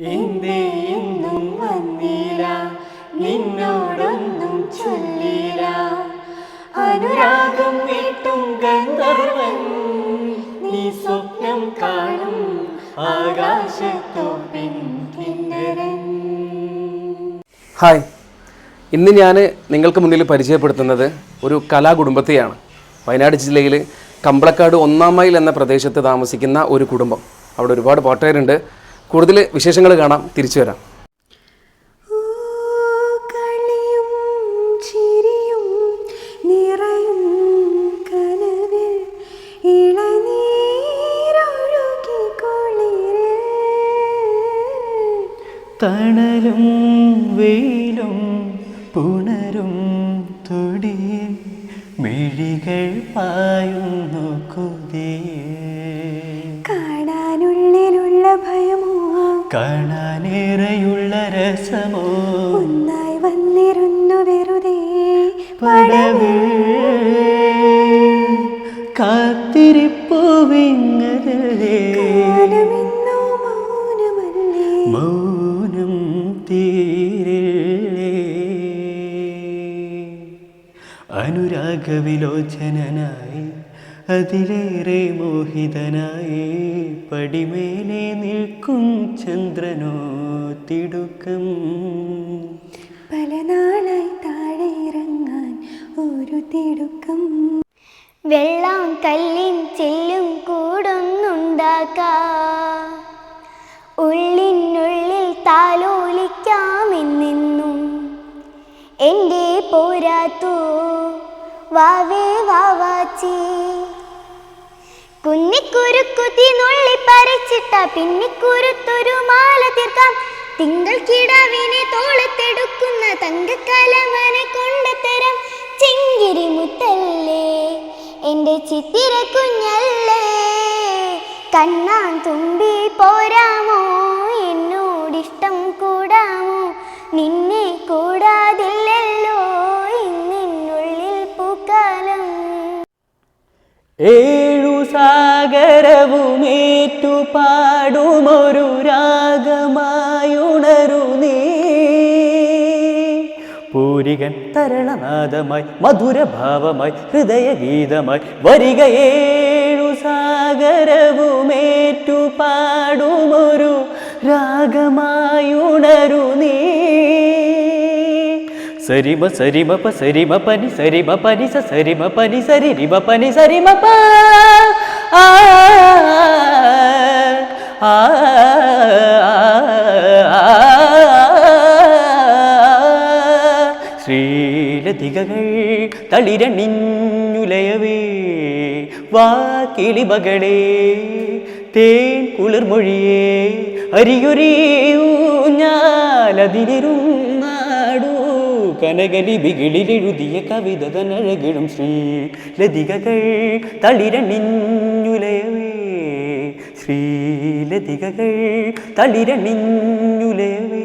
എന്തേ എന്നും വന്നില്ല നിന്നോടൊന്നും ചൊല്ലില്ല അനുരാഗം വീട്ടും ഗന്ധർവൻ നീ സ്വപ്നം കാണും ആകാശത്തോപ്പിൻ കിന്നരൻ. ഹായ് ഇന്ന് ഞാൻ നിങ്ങൾക്ക് മുന്നിൽ പരിചയപ്പെടുത്തുന്നത് ഒരു കലാകുടുംബത്തെയാണ്. വയനാട് ജില്ലയിൽ കമ്പളക്കാട് ഒന്നാം മൈൽ എന്ന പ്രദേശത്ത് താമസിക്കുന്ന ഒരു കുടുംബം. അവിടെ ഒരുപാട് പാട്ടുകാരുണ്ട്. കൂടുതൽ വിശേഷങ്ങൾ കാണാം. തിരിച്ചു വരാം. തണലും വെയിലും പുണരും തൊടി മിഴികൾ പായുന്നു കൊതിയേ കാണാനേറെയുള്ള രസമോ? ഒന്നായി വന്നിരുന്നു വെറുതെ മൗനം തീരില്ലേ? അനുരാഗവിലോചനായി അതിലേറെ മോഹിതനായി പടിമേലെ നിൽക്കും ചന്ദ്രനോ തിടുക്കം. പല നാളായി താഴെ ഇറങ്ങാൻ ഒരു തിടുക്കം. വെള്ളം കല്ലിൻ ചെല്ലും കൂടൊന്നുണ്ടാക്കാം ഉള്ളിനുള്ളിൽ താലോലിക്കാമെന്നെന്നും എന്റെ പോരാത്തു. വാവേ വാവാച്ചി കുന്നിക്കുരുക്കുത്തി നുള്ളി പറിച്ചിട്ട പിന്നിക്കുരുത്തൊരു മാല തീർക്കാം. തിങ്കൾ കിടാവിനെ തോളത്തെടുക്കുന്ന തങ്കക്കലമനെ കൊണ്ടുതരാം ചെങ്കിരി മുത്തല്ലേ എന്റെ ചിത്തിര കുഞ്ഞല്ലേ. കണ്ണാൻ തുമ്പി പോരാമോ എന്നോടിഷ്ടം കൂടാമോ? നിന്നെ കൂടാതില്ലല്ലോ ഇന്നിനുള്ളിൽ പൂക്കാലം. ഏഴു സാഗരവുമേറ്റു പാടുമൊരു രാഗമായുണരു നീ പൂരികൻ തരണനാഥമായി മധുരഭാവമായി ഹൃദയഗീതമായി വരികയേഴു സാഗരവുമേറ്റു പാടുമൊരു രാഗമായുണരു നീ സരിമ സരിമ പ സരിമ പനി സരിമ പനി സരിമ പനി സരി പനി സരിമ പ ശ്രീലതികകൾ തളിരണിഞ്ഞുലയവേ വാ കിളിമകളേ തേൻ കുളിർമൊഴിയേ അരിയൊരിയൂഞ്ഞാലതിരുന്നാടൂ കനകലിപികളിലെഴുതിയ കവിത തനഴകിടും ശ്രീ ലതികകൾ തളിരണിഞ്ഞുലയവേ. ശ്രീലതികകൾ തളിരണിഞ്ഞുലയവേ.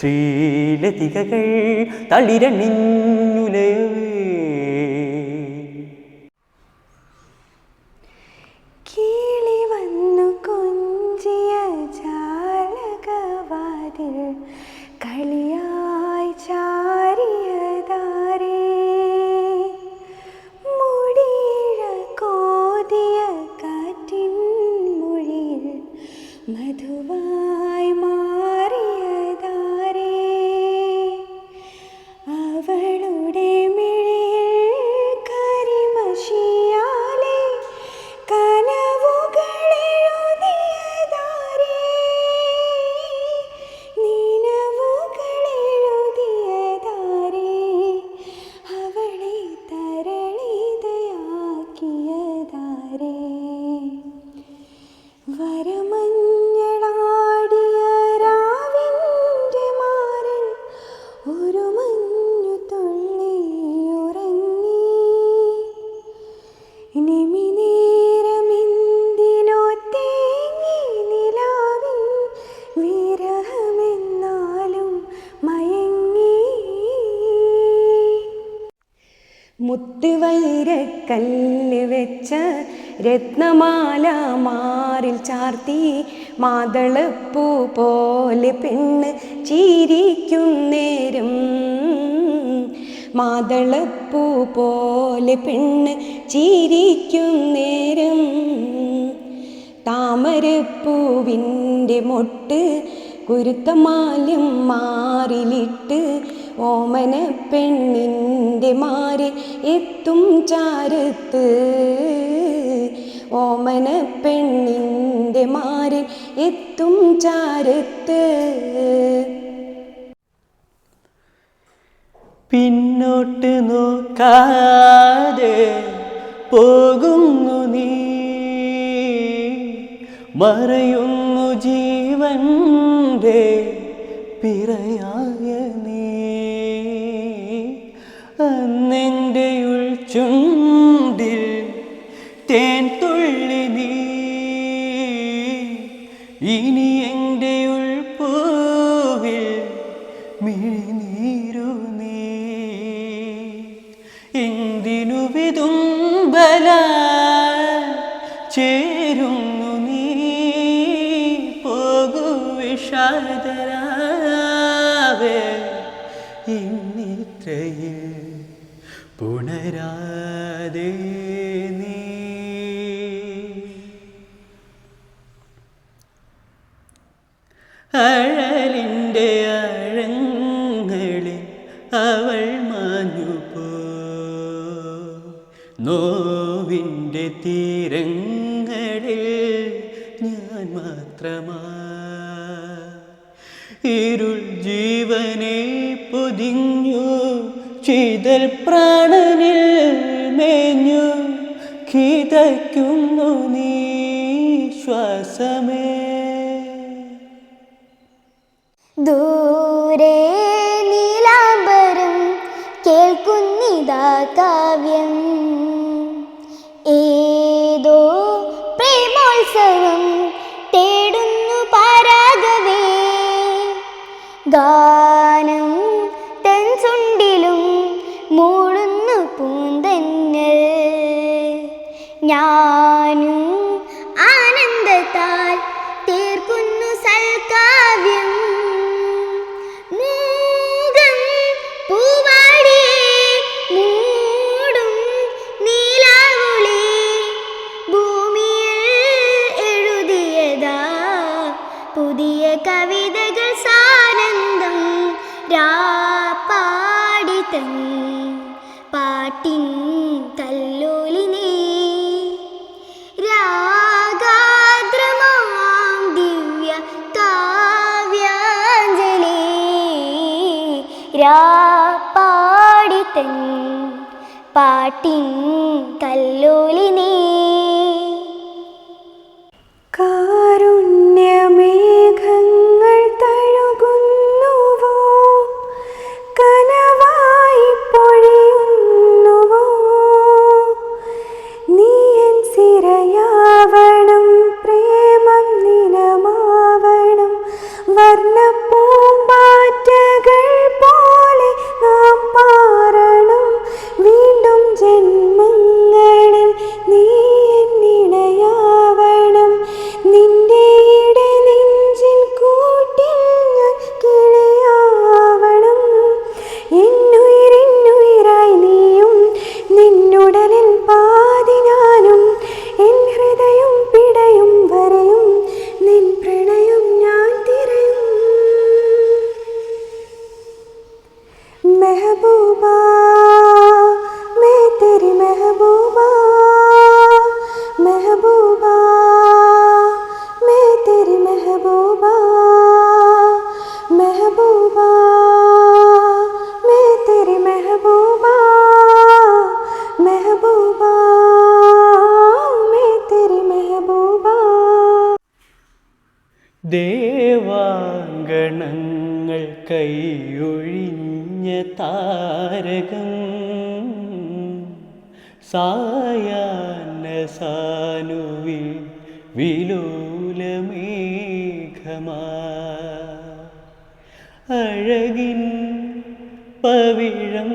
ശ്രീലതികകൾ തളിരണിഞ്ഞുലയവേ. മുത്തുവൈരക്കല്ല് വെച്ച രത്നമാല മാറിൽ ചാർത്തി മാതളപ്പൂ പോലെ പെണ്ണ് ചിരിക്കും നേരം. മാതളപ്പൂ പോലെ പെണ്ണ് ചിരിക്കും നേരം. താമരപ്പൂവിന്റെ മൊട്ട് കുരുത്തമാലും മാറിലിട്ട് ഓമന പെണ്ണിന്റെ മാറി എത്തും ചാരത്ത്. ഓമന പെണ്ണിന്റെ മാറി എത്തും ചാരത്ത്. പിന്നോട്ട് നോക്കാതെ പോകുന്നു നീ. മറയുന്നു ജീവന്റെ പിറയായ അന്നെന്റെ ഉൾച്ചുണ്ടിൽ തേൻ തുള്ളി നീ. ഇനി അഴലിന്റെ അഴങ്ങളിൽ അവൾ മാഞ്ഞുപോ നോവിന്റെ തീരങ്ങളിൽ ഞാൻ മാത്രമാ ഇരുൾ ജീവനെ പൊതിഞ്ഞു ചിതൽ പ്രാണനിൽ മേഞ്ഞു കിതയ്ക്കുന്നു നീ ശ്വാസമേ. ദൂരെ നീലാംബരം കേൾക്കുന്നിതാ കാവ്യം. ഏതോ പ്രേമോത്സവം തേടുന്നു പാരാഗവേ. ഗാനം ഞാനും ആനന്ദത്താൽ തീർക്കുന്നു സൽക്കാവ്യം. മൂടും ഭൂമിയിൽ പുതിയ കവിതകൾ സാനന്ദം രാപ്പാടി തൻ പാട്ടിൻ പാട്ടിൻ കല്ലോലിനേ താരകം സായാന്ന സാനുവിൽ വിലോലമേഘമാ. അഴകിൻ പവിഴം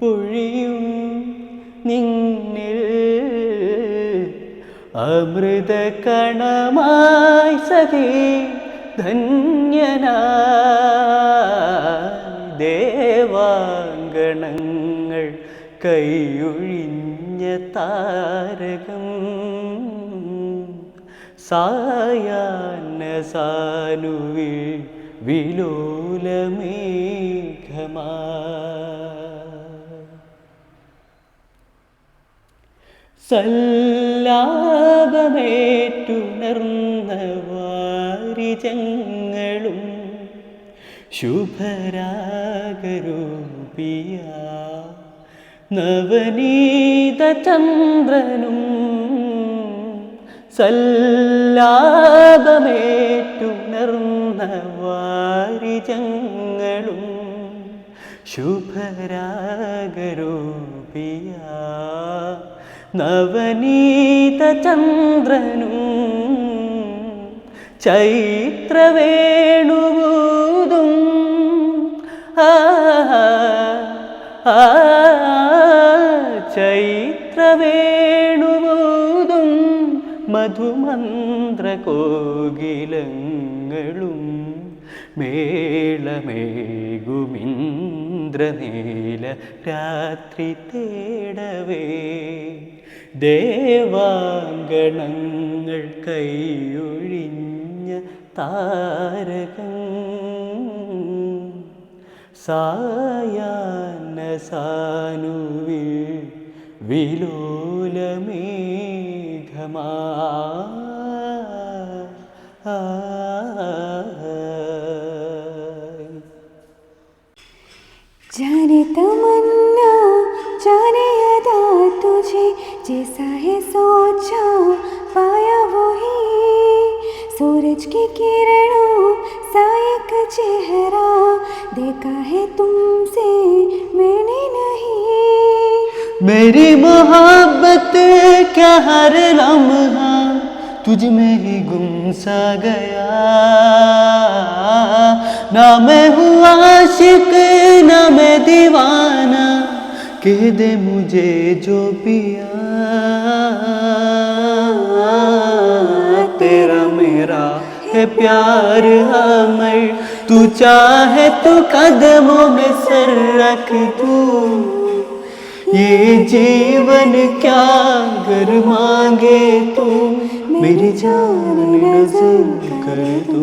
പൊഴിയും നിന്നിൽ അമൃത കണമായി സഖി ധന്യനാ. കൈയൊഴിഞ്ഞ താരകം സായാന സാനുവിൽ വിലോലമേഘമാ. സല്ലാപമേറ്റുണർന്ന ശുഭരാഗരൂപിയ. നവനീത സല്ലാപമേറ്റുണർന്നവാരിജങ്ങളും സല്ലാപമേറ്റുണർന്ന വാരിജങ്ങളും ശുഭരാഗരൂപിയ നവനീതചന്ദ്രനും ചന്ദ്രനും ചൈത്രവേണുവൂതും ആ ആ. മധുമന്ത്രകോകിലങ്ങളും മേളമേകുമിന്ദ്രനീല രാത്രി തേടവേ. ദേവാങ്കണങ്ങൾ കൈയൊഴിഞ്ഞ താരകം സായാന സാനുവിൽ വിലോലമേഘമാ जाने तमन्ना, जाने अदा तुझे, जैसा है सोचा, पाया वही। सूरज की किरणों सा चेहरा, देखा है तुमसे मैंने नहीं। मेरी मोहब्बत क्या हर लम्हा तुझ में ही गुम सा गया? ना मैं हूँ आशिक, ना मैं दीवाना, कह दे मुझे जो पिया। तेरा मेरा है प्यार अमर, तू चाहे तो कदमों में सर रख तू ये जीवन क्या घर मांगे तू मेरी जान नजर कर तू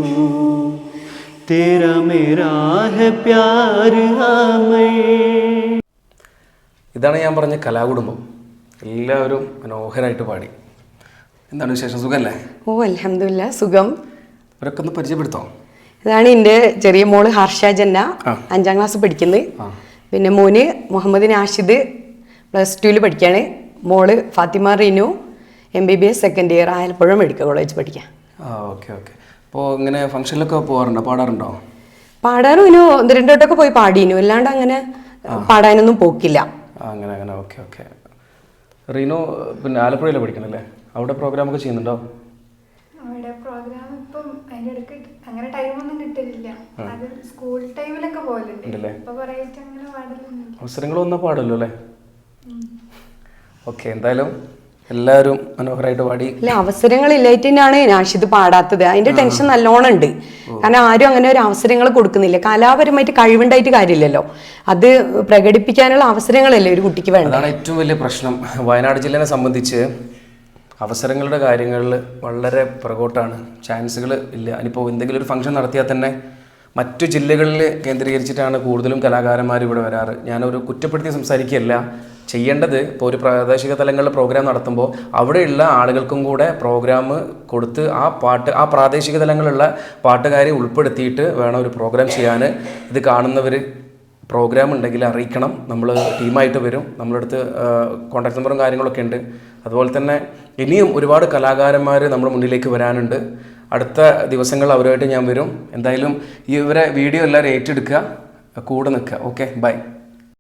तेरा मेरा है प्यार हमें ഇതാണ് ഞാൻ പറഞ്ഞ കലാകുടുംബം എല്ലാവരും മനോഹരമായിട്ട് പാടി എന്താണ് വിശേഷം സുഖമല്ലേ ഓ അലഹമില്ല സുഖം ഇവരൊക്കെ ഒന്ന് പരിചയപ്പെടുത്തോ ഇതാണ് എൻ്റെ ചെറിയ മോള് ഹർഷ ജന്ന ആ. അഞ്ചാം ക്ലാസ് പഠിക്കുന്നത് ആ. പിന്നെ മോന് മുഹമ്മദ് നാഷിദ് പ്ലസ് ടുവിൽ പഠിക്കുകയാണ് മോൾ Fathima Reenu M B B S second year Alappuzha medical college പഠിക്കാം. ആ ഓക്കെ ഓക്കെ അപ്പോൾ ഇങ്ങനെ ഫംഗ്ഷനിലൊക്കെ പോകാറുണ്ടോ പാടാറുണ്ടോ? പാടാനും ഇനു ഒന്ന് രണ്ട് വട്ടമൊക്കെ പോയി പാടിനു. അല്ലാണ്ട് അങ്ങനെ പാടാനൊന്നും പോക്കില്ല. അങ്ങനെ അങ്ങനെ. ഓക്കെ ഓക്കെ റീനു പിന്നെ ആലപ്പുഴയിൽ പഠിക്കണല്ലേ? അവിടെ പ്രോഗ്രാമൊക്കെ ചെയ്യുന്നുണ്ടോ? അവിടെ പ്രോഗ്രാം ഇപ്പം അതിന്റെ ഇടയ്ക്ക് അങ്ങനെ ടൈമൊന്നും കിട്ടലില്ല. അത് സ്കൂൾ ടൈമിലൊക്കെ പാടലൊന്നുമില്ല. അവസരങ്ങൾ വന്നാൽ പാടല്ലോ അല്ലേ? ഓക്കെ എന്തായാലും എല്ലാവരും മനോഹരമായിട്ട് പാടി. അല്ല അവസരങ്ങളില്ലായിട്ട് തന്നെയാണ് നാഷിദ് പാടാത്തത്. അതിന്റെ ടെൻഷൻ നല്ലോണം ഉണ്ട്. കാരണം ആരും അങ്ങനെ ഒരു അവസരങ്ങൾ കൊടുക്കുന്നില്ല. കലാപരമായിട്ട് കഴിവുണ്ടായിട്ട് കാര്യമില്ലല്ലോ. അത് പ്രകടിപ്പിക്കാനുള്ള അവസരങ്ങളല്ലേ ഒരു കുട്ടിക്ക് വേണ്ട അതാണ് ഏറ്റവും വലിയ പ്രശ്നം. വയനാട് ജില്ലനെ സംബന്ധിച്ച് അവസരങ്ങളുടെ കാര്യങ്ങളിൽ വളരെ പുറകോട്ടാണ്. ചാൻസുകൾ ഇല്ല. ഇനിയിപ്പോൾ എന്തെങ്കിലും ഒരു ഫംഗ്ഷൻ നടത്തിയാൽ തന്നെ മറ്റു ജില്ലകളിൽ കേന്ദ്രീകരിച്ചിട്ടാണ് കൂടുതലും കലാകാരന്മാർ ഇവിടെ വരാറ്. ഞാനൊരു കുറ്റപ്പെടുത്തി സംസാരിക്കുകയല്ല. ചെയ്യേണ്ടത് ഇപ്പോൾ ഒരു പ്രാദേശിക തലങ്ങളിൽ പ്രോഗ്രാം നടത്തുമ്പോൾ അവിടെയുള്ള ആളുകൾക്കും കൂടെ പ്രോഗ്രാം കൊടുത്ത് ആ പാട്ട് ആ പ്രാദേശിക തലങ്ങളിലുള്ള പാട്ടുകാരെ ഉൾപ്പെടുത്തിയിട്ട് വേണം ഒരു പ്രോഗ്രാം ചെയ്യാൻ. ഇത് കാണുന്നവർ പ്രോഗ്രാം ഉണ്ടെങ്കിൽ അറിയിക്കണം. നമ്മൾ ടീമായിട്ട് വരും. നമ്മളടുത്ത് കോൺടാക്ട് നമ്പറും കാര്യങ്ങളൊക്കെ ഉണ്ട്. അതുപോലെ തന്നെ ഇനിയും ഒരുപാട് കലാകാരന്മാർ നമ്മുടെ മുന്നിലേക്ക് വരാനുണ്ട്. അടുത്ത ദിവസങ്ങൾ അവരുമായിട്ട് ഞാൻ വരും. എന്തായാലും ഈ ഇവരെ വീഡിയോ എല്ലാവരും ഏറ്റെടുക്കുക. കൂടെ നിൽക്കുക. Okay bye